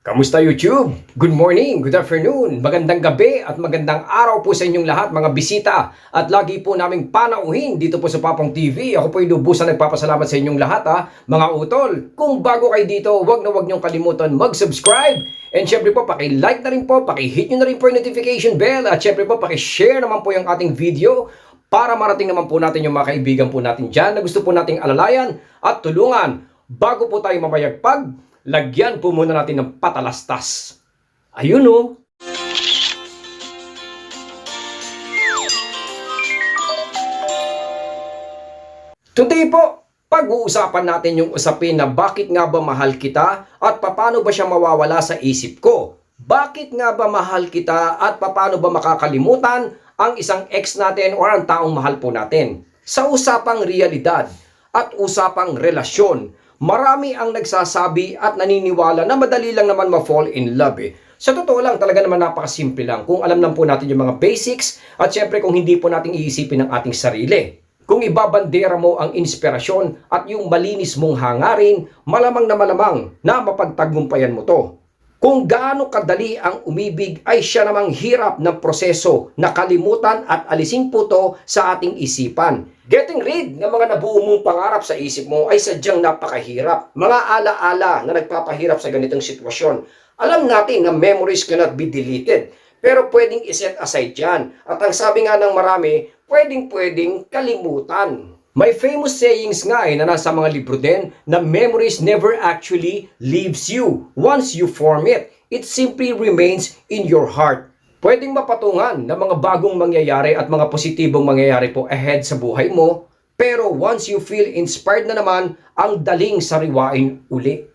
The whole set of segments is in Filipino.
Kamusta YouTube? Good morning, good afternoon, magandang gabi at magandang araw po sa inyong lahat mga bisita at lagi po naming panauhin dito po sa Papong TV. Ako po inubusan nagpapasalamat sa inyong lahat ha, mga utol. Kung bago kayo dito, wag na wag niyong kalimutan mag-subscribe and syempre po paki-like na rin po, paki-hit niyo na rin po yung notification bell at syempre po paki-share naman po yung ating video para marating naman po natin yung mga kaibigan po natin dyan na gusto po nating alalayan at tulungan bago po tayo mamayagpag lagyan po muna natin ng patalastas. Ayun oh. Today po, pag-uusapan natin yung usapin na bakit nga ba mahal kita at paano ba siya mawawala sa isip ko. Bakit nga ba mahal kita at paano ba makakalimutan ang isang ex natin o ang taong mahal po natin. Sa usapang realidad at usapang relasyon, marami ang nagsasabi at naniniwala na madali lang naman ma-fall in love eh. Sa totoo lang, talaga naman napakasimple lang kung alam lang po natin yung mga basics at syempre kung hindi po natin iisipin ang ating sarili. Kung ibabandera mo ang inspirasyon at yung malinis mong hangarin, malamang na malamang na mapagtagumpayan mo to. Kung gaano kadali ang umibig ay siya namang hirap ng proseso na kalimutan at alisin po to sa ating isipan. Getting rid ng mga nabuo mong pangarap sa isip mo ay sadyang napakahirap. Mga alaala na nagpapahirap sa ganitong sitwasyon. Alam natin na memories cannot be deleted. Pero pwedeng iset aside yan. At ang sabi nga ng marami, pwedeng pwedeng kalimutan. May famous sayings nga eh na nasa mga libro din na memories never actually leaves you. Once you form it, it simply remains in your heart. Pwedeng mapatungan ng mga bagong mangyayari at mga positibong mangyayari po ahead sa buhay mo, pero once you feel inspired na naman, ang daling sariwain uli.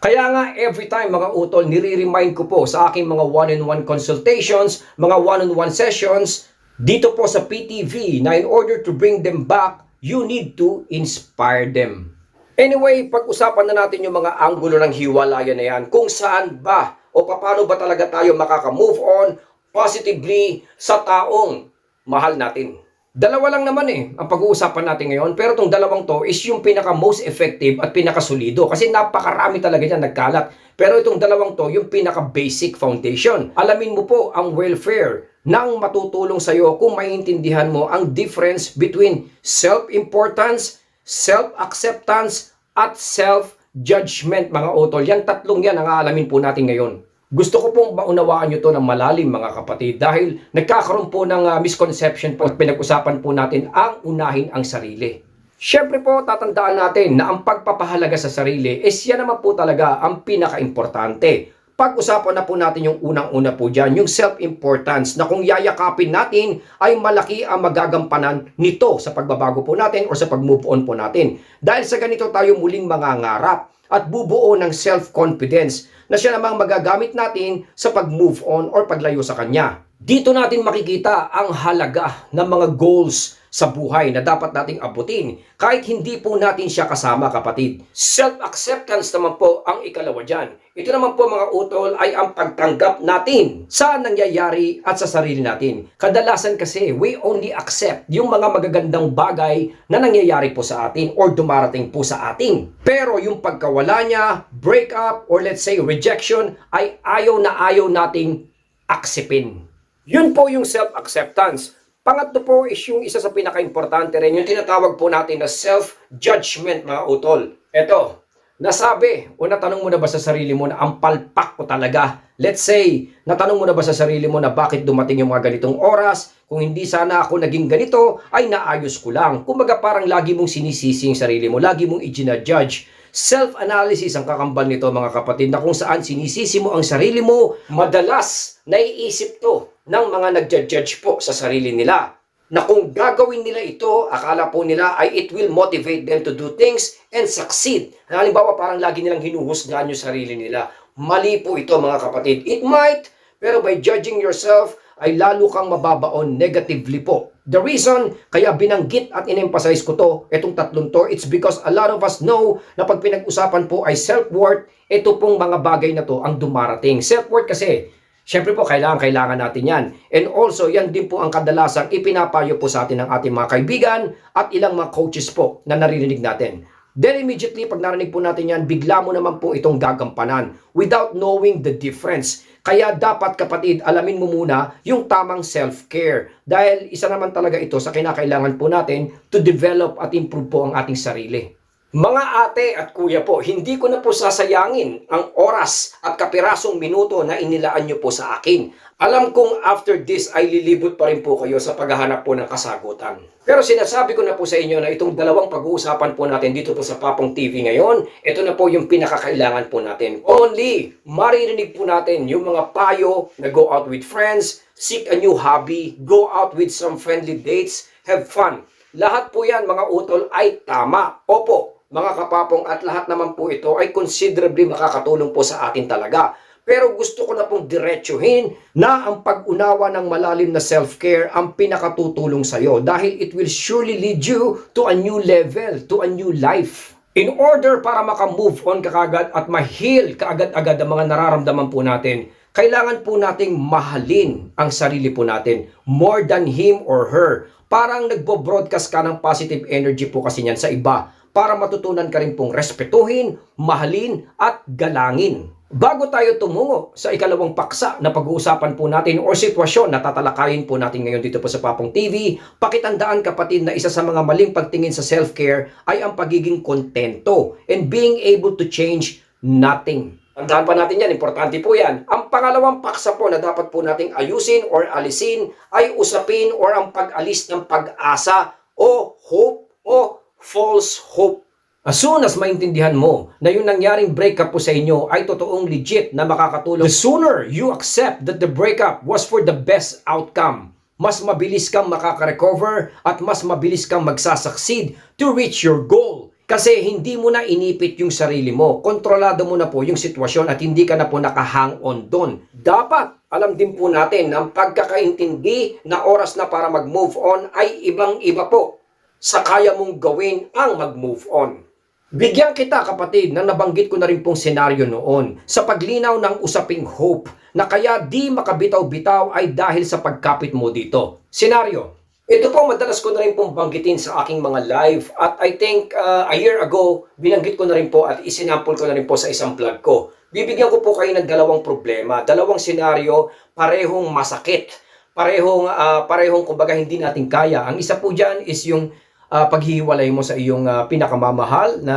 Kaya nga every time mga utol, nire-remind ko po sa aking mga one-on-one consultations, mga one-on-one sessions, dito po sa PTV na in order to bring them back, you need to inspire them. Anyway, pag-usapan na natin yung mga anggulo ng hiwalayan na yan, kung saan ba o paano ba talaga tayo makaka-move on positively sa taong mahal natin. Dalawa lang naman eh ang pag-uusapan natin ngayon pero itong dalawang to is yung pinaka most effective at pinaka solido kasi napakarami talaga yan nagkalat. Pero itong dalawang to yung pinaka basic foundation. Alamin mo po ang welfare nang matutulong sa iyo kung maintindihan mo ang difference between self-importance, self-acceptance at self-judgment mga utol. Yan tatlong yan ang aalamin po natin ngayon. Gusto ko pong maunawaan nyo to ng malalim mga kapatid dahil nagkakaroon po ng uh, misconception po at pinag-usapan po natin ang unahin ang sarili. Siyempre po, tatandaan natin na ang pagpapahalaga sa sarili is yan naman po talaga ang pinaka-importante. Pag-usapan na po natin yung unang-una po dyan, yung self-importance na kung yayakapin natin ay malaki ang magagampanan nito sa pagbabago po natin o sa pag-move on po natin. Dahil sa ganito tayo muling mangangarap at bubuo ng self-confidence na siya namang magagamit natin sa pag-move on or paglayo sa kanya. Dito natin makikita ang halaga ng mga goals sa buhay na dapat nating abutin kahit hindi po natin siya kasama kapatid. Self-acceptance naman po ang ikalawa dyan. Ito naman po mga utol ay ang pagtanggap natin sa nangyayari at sa sarili natin. Kadalasan kasi we only accept yung mga magagandang bagay na nangyayari po sa atin or dumarating po sa atin. Pero yung pagkawala niya, break up or let's say rejection ay ayaw na ayaw nating aksipin. Yun po yung self-acceptance. Pangatlo po is yung isa sa pinaka-importante rin, yung tinatawag po natin na self-judgment mga utol. Eto, nasabi o natanong mo na ba sa sarili mo na ang palpak ko talaga? Let's say, natanong mo na ba sa sarili mo na bakit dumating yung mga ganitong oras? Kung hindi sana ako naging ganito, ay naayos ko lang. Kumbaga parang lagi mong sinisisi yung sarili mo, lagi mong i-judge. Self-analysis ang kakambal nito mga kapatid na kung saan sinisisi mo ang sarili mo, madalas naiisip to ng mga nagja-judge po sa sarili nila. Na kung gagawin nila ito, akala po nila ay it will motivate them to do things and succeed. Halimbawa parang lagi nilang hinuhusgahan yung sarili nila. Mali po ito mga kapatid. It might, pero by judging yourself, ay lalo kang mababaon negatively po. The reason kaya binanggit at in-emphasize ko to, itong tatlong to, it's because a lot of us know na pag pinag-usapan po ay self-worth, ito pong mga bagay na to ang dumarating. Self-worth kasi, syempre po kailangan, kailangan natin yan. And also, yan din po ang kadalasang ipinapayo po sa atin ng ating mga kaibigan at ilang mga coaches po na naririnig natin. Then immediately, pag narinig po natin yan, bigla mo naman po itong gagampanan without knowing the difference. Kaya dapat kapatid, alamin mo muna yung tamang self-care. Dahil isa naman talaga ito sa kinakailangan po natin to develop at improve po ang ating sarili. Mga ate at kuya po, hindi ko na po sasayangin ang oras at kapirasong minuto na inilaan nyo po sa akin. Alam kong after this ay lilibot pa rin po kayo sa paghahanap po ng kasagutan. Pero sinasabi ko na po sa inyo na itong dalawang pag-uusapan po natin dito po sa Papong TV ngayon, ito na po yung pinakakailangan po natin. Only, maririnig po natin yung mga payo na go out with friends, seek a new hobby, go out with some friendly dates, have fun. Lahat po yan mga utol ay tama. Opo, mga kapapong at lahat naman po ito ay considerably makakatulong po sa atin talaga. Pero gusto ko na pong diretsuhin na ang pag-unawa ng malalim na self-care ang pinakatutulong sa iyo dahil it will surely lead you to a new level, to a new life. In order para maka-move on ka kagad at ma-heal kaagad-agad ang mga nararamdaman po natin, kailangan po nating mahalin ang sarili po natin more than him or her. Parang nagbo-broadcast ka ng positive energy po kasi niyan sa iba para matutunan ka rin pong respetuhin, mahalin at galangin. Bago tayo tumungo sa ikalawang paksa na pag-uusapan po natin o sitwasyon na tatalakayin po natin ngayon dito po sa Papong TV, pakitandaan kapatid na isa sa mga maling pagtingin sa self-care ay ang pagiging kontento and being able to change nothing. Tandaan pa natin yan, importante po yan. Ang pangalawang paksa po na dapat po nating ayusin or alisin ay usapin or ang pag-alis ng pag-asa o hope o false hope. As soon as maintindihan mo na yung nangyaring breakup po sa inyo ay totoong legit na makakatulong, the sooner you accept that the breakup was for the best outcome, mas mabilis kang makaka-recover at mas mabilis kang magsasucceed to reach your goal. Kasi hindi mo na inipit yung sarili mo. Kontrolado mo na po yung sitwasyon at hindi ka na po nakahang on doon. Dapat alam din po natin na ang pagkakaintindi na oras na para mag-move on ay ibang-iba po sa kaya mong gawin ang mag-move on. Bigyan kita kapatid na nabanggit ko na rin pong senaryo noon sa paglinaw ng usaping hope na kaya di makabitaw-bitaw ay dahil sa pagkapit mo dito. Senaryo, ito po madalas ko na rin pong banggitin sa aking mga live at I think uh, a year ago binanggit ko na rin po at isinample ko na rin po sa isang vlog ko. Bibigyan ko po kayo ng dalawang problema, dalawang senaryo, parehong masakit, parehong uh, parehong kumbaga hindi natin kaya. Ang isa po diyan is yung uh, paghihiwalay mo sa iyong uh, pinakamamahal na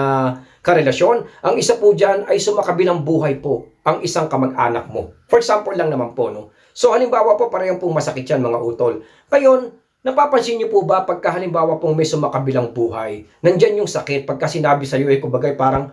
karelasyon. Ang isa po dyan ay sumakabilang buhay po ang isang kamag-anak mo. For example lang naman po, no? So halimbawa po parehong pong masakit yan mga utol. Ngayon, napapansin niyo po ba pagka halimbawa pong may sumakabilang buhay, nandyan yung sakit, pagka sinabi sa iyo eh, kumbaga parang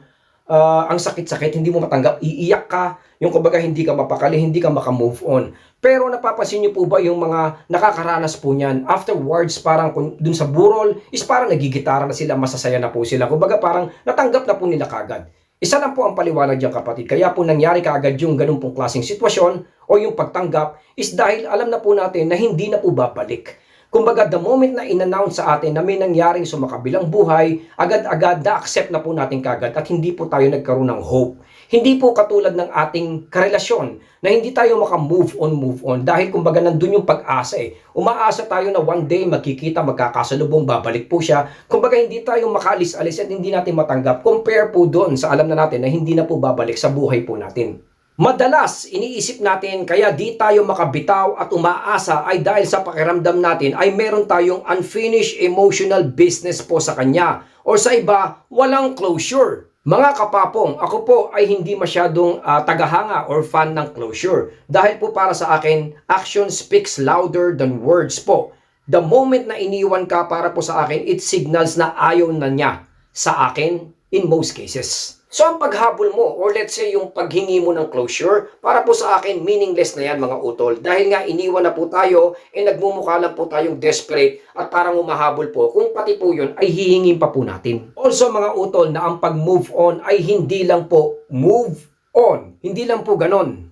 uh, ang sakit-sakit, hindi mo matanggap, iiyak ka, yung kumbaga hindi ka mapakali, hindi ka makamove on. Pero napapansin niyo po ba yung mga nakakaranas po niyan, afterwards parang kung dun sa burol, is parang nagigitara na sila, masasaya na po sila. Kumbaga parang natanggap na po nila kagad. Isa lang po ang paliwanag diyan kapatid. Kaya po nangyari kaagad yung ganun pong klaseng sitwasyon o yung pagtanggap is dahil alam na po natin na hindi na po babalik. Kumbaga, the moment na in-announce sa atin na may nangyaring sumakabilang buhay, agad-agad na-accept na po natin kagad at hindi po tayo nagkaroon ng hope. Hindi po katulad ng ating karelasyon na hindi tayo maka-move on, move on dahil kumbaga nandun yung pag-asa eh. Umaasa tayo na one day magkikita, magkakasalubong, babalik po siya. Kumbaga hindi tayo makaalis-alis at hindi natin matanggap. Compare po doon sa alam na natin na hindi na po babalik sa buhay po natin. Madalas, iniisip natin kaya di tayo makabitaw at umaasa ay dahil sa pakiramdam natin ay meron tayong unfinished emotional business po sa kanya. O sa iba, walang closure. Mga kapapong, ako po ay hindi masyadong uh, tagahanga or fan ng closure. Dahil po para sa akin, action speaks louder than words po. The moment na iniwan ka para po sa akin, it signals na ayaw na niya sa akin in most cases. So ang paghabol mo or let's say yung paghingi mo ng closure, para po sa akin meaningless na yan mga utol. Dahil nga iniwan na po tayo, eh nagmumukha lang po tayong desperate at parang umahabol po. Kung pati po yun ay hihingin pa po natin. Also mga utol na ang pag-move on ay hindi lang po move on. Hindi lang po ganon.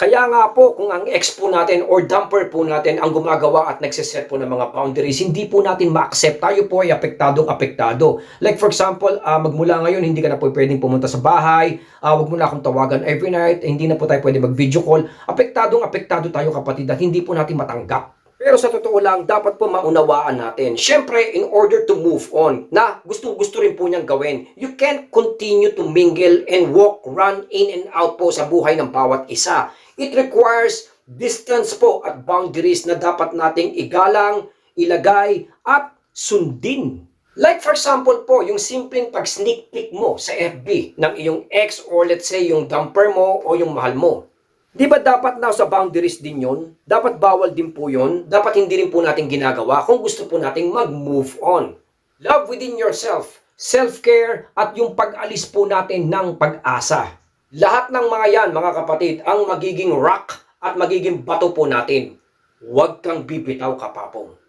Kaya nga po, kung ang ex po natin or dumper po natin ang gumagawa at nagsiset po ng mga boundaries, hindi po natin ma-accept. Tayo po ay apektadong apektado. Like for example, uh, magmula ngayon, hindi ka na po pwedeng pumunta sa bahay, uh, wag mo na akong tawagan every night, hindi na po tayo pwede mag-video call. Apektadong apektado tayo kapatid at hindi po natin matanggap. Pero sa totoo lang, dapat po maunawaan natin. Siyempre, in order to move on, na gustong gusto rin po niyang gawin, you can't continue to mingle and walk, run in and out po sa buhay ng bawat isa. It requires distance po at boundaries na dapat nating igalang, ilagay, at sundin. Like for example po, yung simpleng pag-sneak peek mo sa FB ng iyong ex or let's say yung dumper mo o yung mahal mo. Di ba dapat nasa boundaries din yon? Dapat bawal din po yon? Dapat hindi rin po natin ginagawa kung gusto po nating mag-move on. Love within yourself, self-care, at yung pag-alis po natin ng pag-asa. Lahat ng mga yan, mga kapatid, ang magiging rock at magiging bato po natin. Huwag kang bibitaw, kapapong.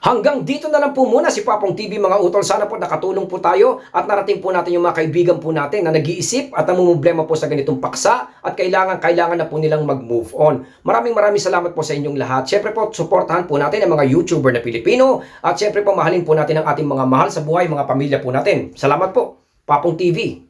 Hanggang dito na lang po muna si Papong TV mga utol. Sana po nakatulong po tayo at narating po natin yung mga kaibigan po natin na nag-iisip at namumblema po sa ganitong paksa at kailangan, kailangan na po nilang mag-move on. Maraming maraming salamat po sa inyong lahat. Siyempre po, supportahan po natin ang mga YouTuber na Pilipino at siyempre po mahalin po natin ang ating mga mahal sa buhay, mga pamilya po natin. Salamat po, Papong TV.